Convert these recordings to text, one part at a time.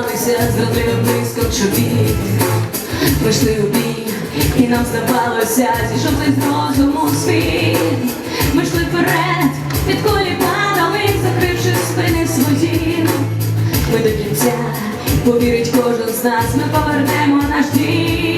здавалися зрадливим близько чобіт. Ми йшли у бій, і нам здавалося, зійшовся з розуму світ. Ми йшли вперед, під кулі падали, закривши спини свої. Ми до кінця, повірить кожен з нас, ми повернемо наш дім.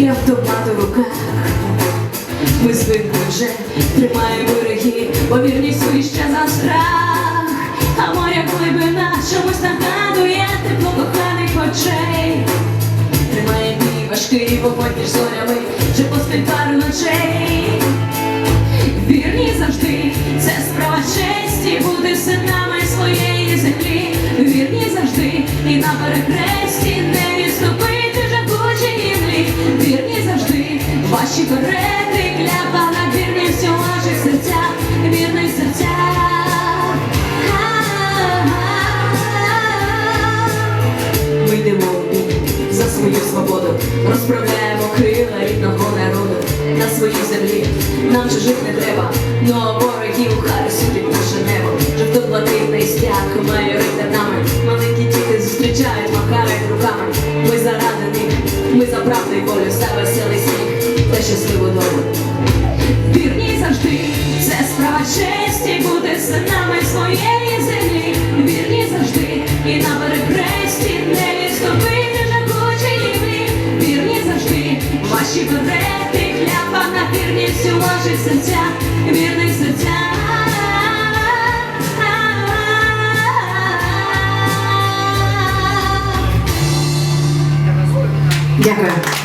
І автомат у руках ми звикли вже тримаємо береги, бо вірність вища за страх, а моя глибина чомусь нагадує тепло коханих очей. Тримає мій важкий вогонь між зорями, вже поспіль пару ночей. Вірні завжди, це справа честі, бути синами своєї землі. Вірні завжди, і на перехресті перети, клятва на вірність у ваших серцях, в за свою свободу, розправляємо крила рідного народу на своїй землі. Нам чужих не треба, но ворогів хай судять наше небо. Жовто-блакитний стяг майорить над нами. Маленькі діти зустрічають, махають руками. щасливу долю. Вірні завжди, це справа честі, бути синами своєї землі. Вірні завжди, і на перекресті не відступити жагучі гівлі. Вірні завжди, ваші ведети, хляпа на вірність у серця, серцях, вірних серцях. Дякую.